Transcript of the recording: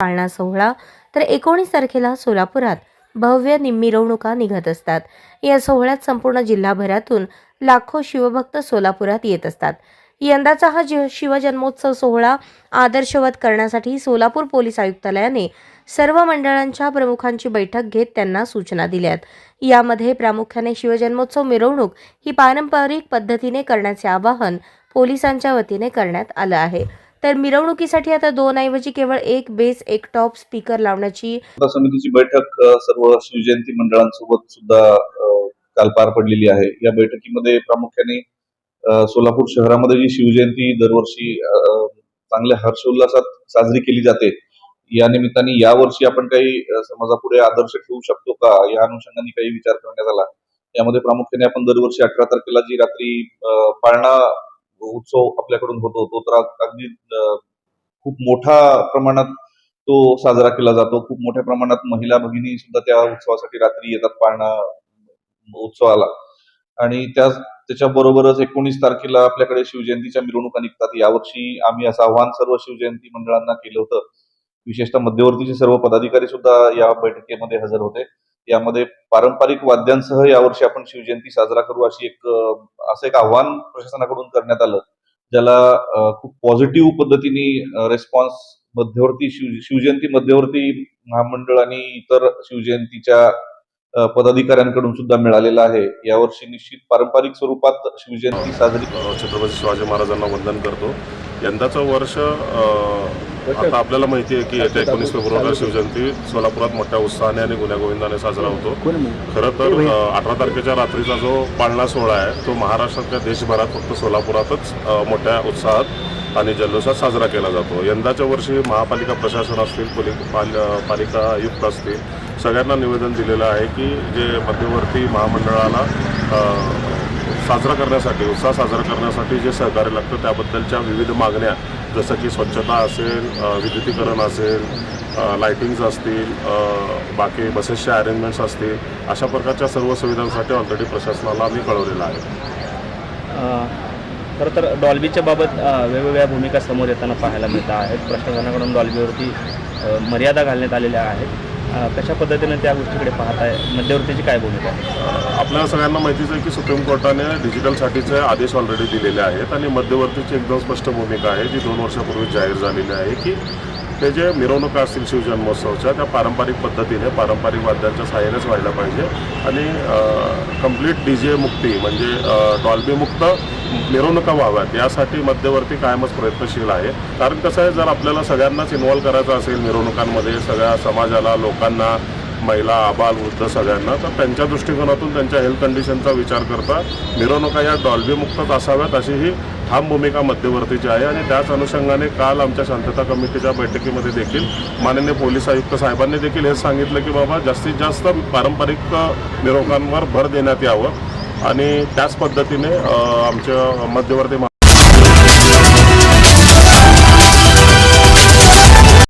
पाळणा सोहळा तर एकोणीस तारखेला सोलापुरात भव्य मिरवणुका निघत असतात. या सोहळ्यात संपूर्ण जिल्हाभरातून लाखो शिवभक्त सोलापुरात येत असतात. यंदाचा हा शिवजन्मोत्सव सोहळा आदर्शवत करण्यासाठी सोलापूर पोलीस आयुक्तालयाने सर्व मंडळांच्या प्रमुखांची बैठक घेत त्यांना सूचना दिल्यात. यामध्ये प्रामुख्याने शिवजन्मोत्सव मिरवणूक ही पारंपरिक पद्धतीने करण्याचे आवाहन पोलिसांच्या वतीने करण्यात आलं आहे. तर मिरवणुकीसाठी आता दोन ऐवजी केवळ एक बेस एक टॉप स्पीकर लावण्याची समितीची बैठक सर्व शिवजयंती मंडळांसोबत सुद्धा काल पार पडलेली आहे. या बैठकीमध्ये प्रामुख्याने सोलापूर शहरामध्ये जी शिवजयंती दरवर्षी चांगल्या हर्षोल्लासात साजरी केली जाते या निमित्ताने यावर्षी आपण काही समाजापुढे आदर्श ठेवू शकतो का? या अनुषंगाने काही विचार करण्यात आला. यामध्ये प्रामुख्याने आपण दरवर्षी अठरा तारखेला जी रात्री पाळणा उत्सव आपल्याकडून होतो तो तर अगदी खूप मोठ्या प्रमाणात तो साजरा केला जातो. खूप मोठ्या प्रमाणात महिला भगिनी सुद्धा त्या उत्सवासाठी रात्री येतात पाळणा उत्सवाला. आणि त्या त्याच्याबरोबरच एकोणीस तारखेला आपल्याकडे शिवजयंतीच्या मिरवणुका निघतात. यावर्षी आम्ही असं आव्हान सर्व शिवजयंती मंडळांना केलं होतं. विशेषतः मध्यवर्तीचे सर्व पदाधिकारी सुद्धा या बैठकीमध्ये हजर होते. यामध्ये पारंपरिक वाद्यांसह यावर्षी आपण शिवजयंती साजरा करू अशी एक असं एक आव्हान प्रशासनाकडून करण्यात आलं. ज्याला खूप पॉझिटिव्ह पद्धतीने रेस्पॉन्स मध्यवर्ती शिव शिवजयंती मध्यवर्ती महामंडळ आणि इतर शिवजयंतीच्या पदाधिकाऱ्यांकडून सुद्धा मिळालेला आहे. यावर्षी निश्चित पारंपरिक स्वरूपात शिवजयंती साजरी छत्रपती शिवाजी महाराजांना वंदन करतो. यंदाचं वर्ष आता आपल्याला माहिती आहे की येत्या एकोणीस फेब्रुवारीला शिवजयंती सोलापुरात मोठ्या उत्साहाने आणि गुण्यागोविंदाने साजरा होतो. खरं तर अठरा तारखेच्या रात्रीचा जो पाळणा सोहळा आहे तो महाराष्ट्रातल्या देशभरात फक्त सोलापुरातच मोठ्या उत्साहात आणि जल्लोषात साजरा केला जातो. यंदाच्या वर्षी महापालिका प्रशासन असतील पोली पाल पालिका आयुक्त असतील सगळ्यांना निवेदन दिलेलं आहे की जे मध्यवर्ती महामंडळाला साजरा करण्यासाठी उत्साह साजरा करण्यासाठी जे सहकार्य लागतं त्याबद्दलच्या विविध मागण्या जसं की स्वच्छता असेल विद्युतीकरण असेल लाईटिंग्स असतील बाकी बसेसच्या अरेंजमेंट्स असतील अशा प्रकारच्या सर्व सुविधांसाठी ऑलरेडी प्रशासनाला आम्ही कळवलेलं आहे. खरं तर डॉल्बीच्या बाबत वेगवेगळ्या भूमिका समोर येताना पाहायला मिळत आहेत. प्रशासनाकडून डॉल्बीवरती मर्यादा घालण्यात आलेल्या आहेत. कशा पद्धतीने त्या गोष्टीकडे पाहत आहे मध्यवर्तीची काय भूमिका? आपल्याला सगळ्यांना माहितीच आहे की सुप्रीम कोर्टाने डिजिटलसाठीचे आदेश ऑलरेडी दिलेले आहेत आणि मध्यवर्तीची एकदम स्पष्ट भूमिका आहे जी दोन वर्षापूर्वी जाहीर झालेली आहे की ते जे मिरवणुका असतील शिवजन्मोत्सवच्या त्या पारंपरिक पद्धतीने पारंपरिक वाद्यांच्या सहाय्यानेच व्हायला पाहिजे. आणि कंप्लीट डी जे मुक्ती म्हणजे डॉल्बीमुक्त मिरवणुका व्हाव्यात. यासाठी मध्यवर्ती कायमच प्रयत्नशील आहे. कारण कसं आहे जर आपल्याला सगळ्यांनाच इन्व्हॉल्व्ह करायचं असेल मिरवणुकांमध्ये सगळ्या समाजाला लोकांना महिला आबाल वृद्ध सगळ्यांना तर त्यांच्या दृष्टिकोनातून त्यांच्या हेल्थ कंडिशनचा विचार करता मिरवणुका या डॉल्बीमुक्तच असाव्यात अशी ही ठाम भूमिका मध्यवर्तीची आहे. आणि त्याच अनुषंगाने काल आमच्या शांतता कमिटीच्या बैठकीमध्ये देखील माननीय पोलीस आयुक्त साहेबांनी देखील हे सांगितलं की बाबा जास्तीत जास्त पारंपरिक मिरवणुकांवर भर देण्यात यावं. आणि त्याच पद्धतीने आमच्या मध्यवर्ती